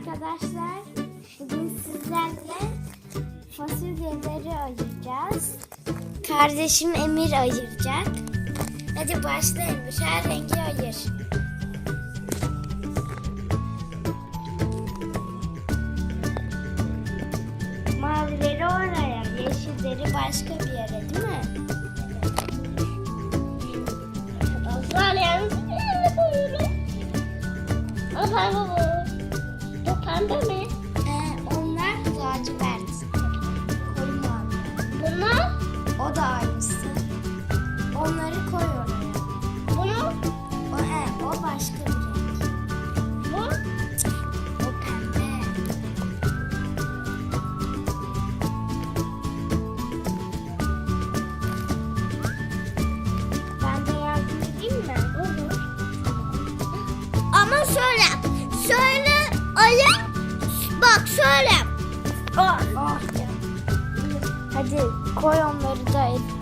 arkadaşlar. Bugün sizlerle fasulyeleri ayıracağız. Kardeşim Emir ayıracak. Hadi başlayalım. Her rengi ayır. Mavileri oraya, yeşilleri başka bir yere değil mi? Arkadaşlar yalnız elini koyuyorum. Ama pembe mi? Ee, onlar lacivert. Koyu mavi. Bunlar, O da aynısı. Bak söyle. Oh, oh ya. Hadi koy onları da eline.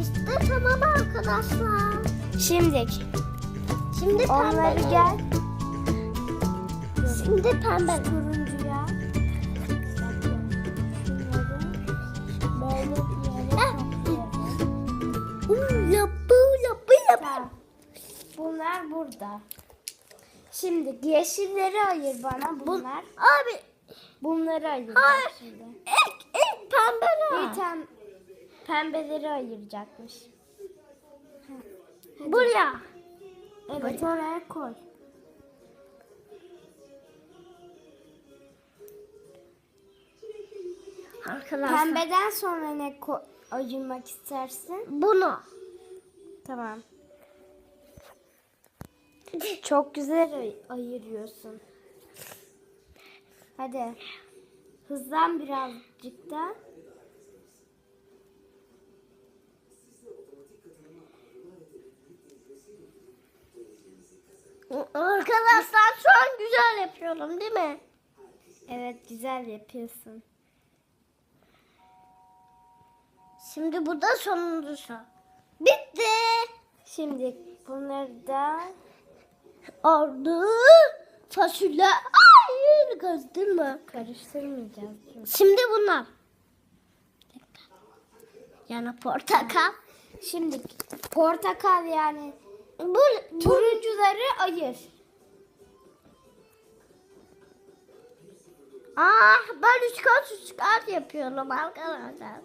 İşte tamam arkadaşlar. Şimdi Şimdi onları pembe. gel. Şimdi pembe. Turuncuya. Böyle bir yere Ah. yapı. Tamam. Bunlar burada. Şimdi yeşilleri ayır bana Bu, bunlar. abi Bunları ayır. Hayır. Şimdi. ilk ilk pembe Bir tane pembeleri ayıracakmış. Buraya. Evet oraya koy. Arkadaşlar. Pembeden sonra ne ayırmak istersin? Bunu. Tamam. Çok güzel ay- ayırıyorsun. Hadi. Hızlan birazcık da. Arkadaşlar şu an güzel yapıyorum değil mi? Evet güzel yapıyorsun. Şimdi bu da sonuncusu. Bitti. Şimdi bunları da Oldu. Fasulye. Hayır kızdırma. karıştırmayacağız. Şimdi bunlar. Yani portakal. Şimdi portakal yani Bu, bu turuncuları ayır. Ah ben üç kat üç kat yapıyorum arkadaşlar.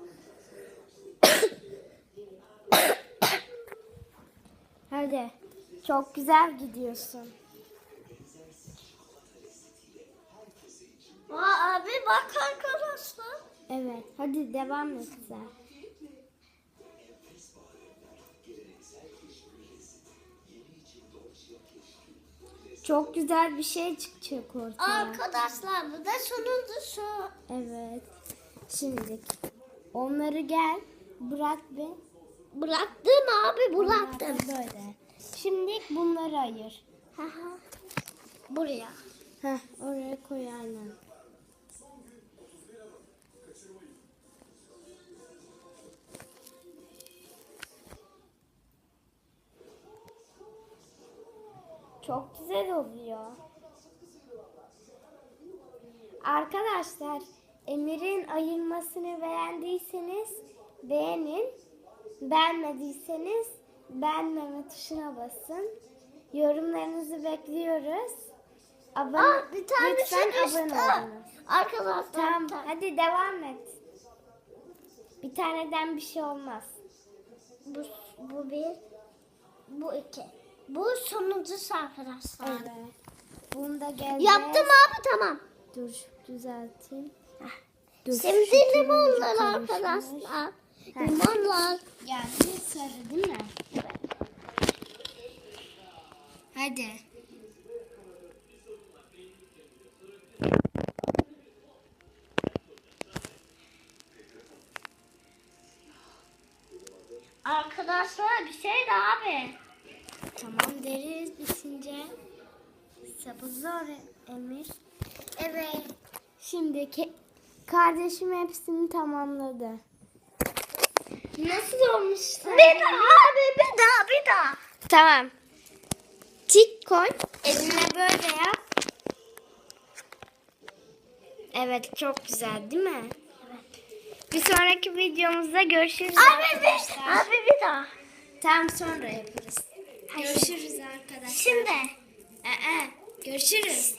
Hadi. Çok güzel gidiyorsun. Aa, abi bak arkadaşlar. Evet. Hadi devam et sen. Çok güzel bir şey çıkacak ortaya. Arkadaşlar bu da sonuncusu. Evet. Şimdi onları gel bırak bir. Bıraktın abi bıraktın. Onları Böyle. Şimdi bunları ayır. Hı. Buraya. Heh, oraya koy aynen. Çok güzel oluyor. Arkadaşlar Emir'in ayırmasını beğendiyseniz beğenin. Beğenmediyseniz beğenmeme tuşuna basın. Yorumlarınızı bekliyoruz. Abone, Aa, bir tane lütfen şey abone olunuz. Arkadaşlar. Tamam tane- hadi devam et. Bir taneden bir şey olmaz. Bu, bu bir. Bu iki. Bu sonuncusu arkadaşlar. Evet. Bunu da gel. Yaptım abi tamam. Dur düzelteyim. Dur, Şimdi limonlar turuncu arkadaşlar. Limonlar. Yani sarı değil mi? Hadi. Arkadaşlar bir şey de abi. Tamam deriz bitince. Sapı zor Emir. Evet. Şimdi kardeşim hepsini tamamladı. Nasıl olmuş? Bir daha abi bir daha bir daha. Tamam. tik koy. Eline böyle yap. Evet çok güzel değil mi? Bir sonraki videomuzda görüşürüz Abi bir, arkadaşlar. abi bir daha. Tam sonra yaparız. Görüşürüz arkadaşlar. Şimdi. Ee, görüşürüz.